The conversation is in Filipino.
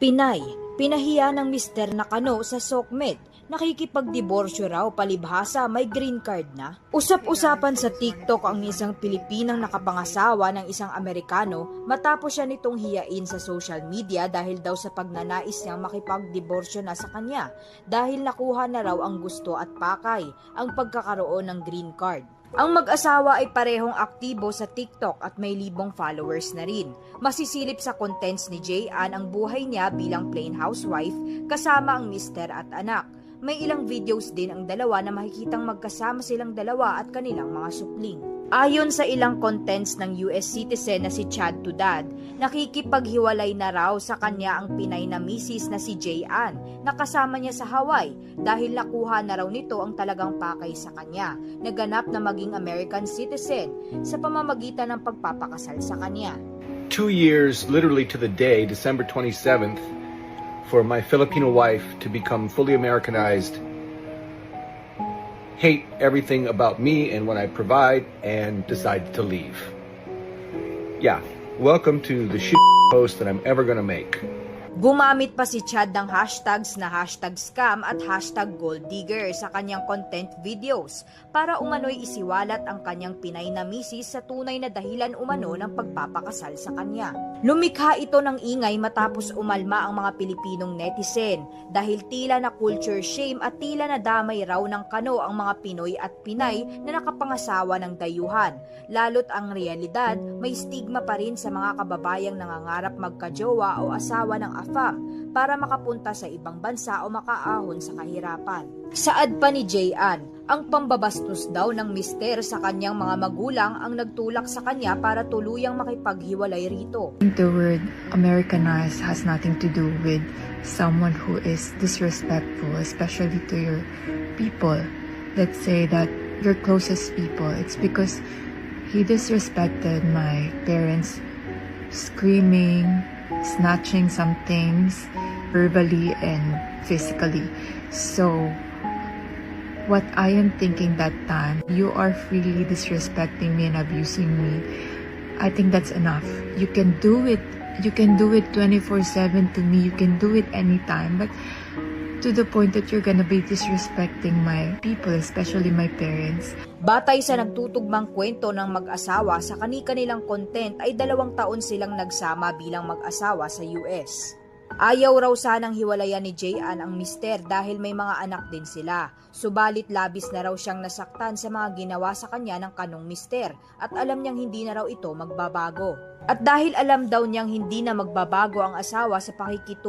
Pinay, pinahiya ng Mr. Nakano sa SOCMED. Nakikipagdiborsyo raw palibhasa may green card na. Usap-usapan sa TikTok ang isang Pilipinang nakapangasawa ng isang Amerikano matapos siya nitong hiyain sa social media dahil daw sa pagnanais niyang makipagdiborsyo na sa kanya dahil nakuha na raw ang gusto at pakay ang pagkakaroon ng green card. Ang mag-asawa ay parehong aktibo sa TikTok at may libong followers na rin. Masisilip sa contents ni Jayan ang buhay niya bilang plain housewife kasama ang mister at anak. May ilang videos din ang dalawa na makikitang magkasama silang dalawa at kanilang mga supling. Ayon sa ilang contents ng US citizen na si Chad Tudad, nakikipaghiwalay na raw sa kanya ang Pinay na misis na si Jayan na kasama niya sa Hawaii dahil nakuha na raw nito ang talagang pakay sa kanya, naganap na maging American citizen sa pamamagitan ng pagpapakasal sa kanya. two years, literally to the day, December 27th, for my Filipino wife to become fully Americanized, hate everything about me and what I provide, and decide to leave. Yeah, welcome to the shit post that I'm ever gonna make. Gumamit pa si Chad ng hashtags na hashtag scam at hashtag gold digger sa kanyang content videos para umano'y isiwalat ang kanyang Pinay na misis sa tunay na dahilan umano ng pagpapakasal sa kanya. Lumikha ito ng ingay matapos umalma ang mga Pilipinong netizen dahil tila na culture shame at tila na damay raw ng kano ang mga Pinoy at Pinay na nakapangasawa ng dayuhan. Lalo't ang realidad, may stigma pa rin sa mga kababayang nangangarap magkajowa o asawa ng AFAM para makapunta sa ibang bansa o makaahon sa kahirapan. Saad pa ni Jayan, ang pambabastos daw ng mister sa kanyang mga magulang ang nagtulak sa kanya para tuluyang makipaghiwalay rito. the word Americanized has nothing to do with someone who is disrespectful, especially to your people. Let's say that your closest people. It's because he disrespected my parents, screaming, snatching some things verbally and physically. So, what I am thinking that time, you are freely disrespecting me and abusing me. I think that's enough. You can do it. You can do it 24/7 to me. You can do it anytime. But to the point that you're gonna be disrespecting my people, especially my parents. Batay sa nagtutugmang kwento ng mag-asawa sa kani-kanilang content ay dalawang taon silang nagsama bilang mag-asawa sa US. Ayaw raw sanang hiwalayan ni Jayan ang mister dahil may mga anak din sila. Subalit labis na raw siyang nasaktan sa mga ginawa sa kanya ng kanong mister at alam niyang hindi na raw ito magbabago. At dahil alam daw niyang hindi na magbabago ang asawa sa pakikitungo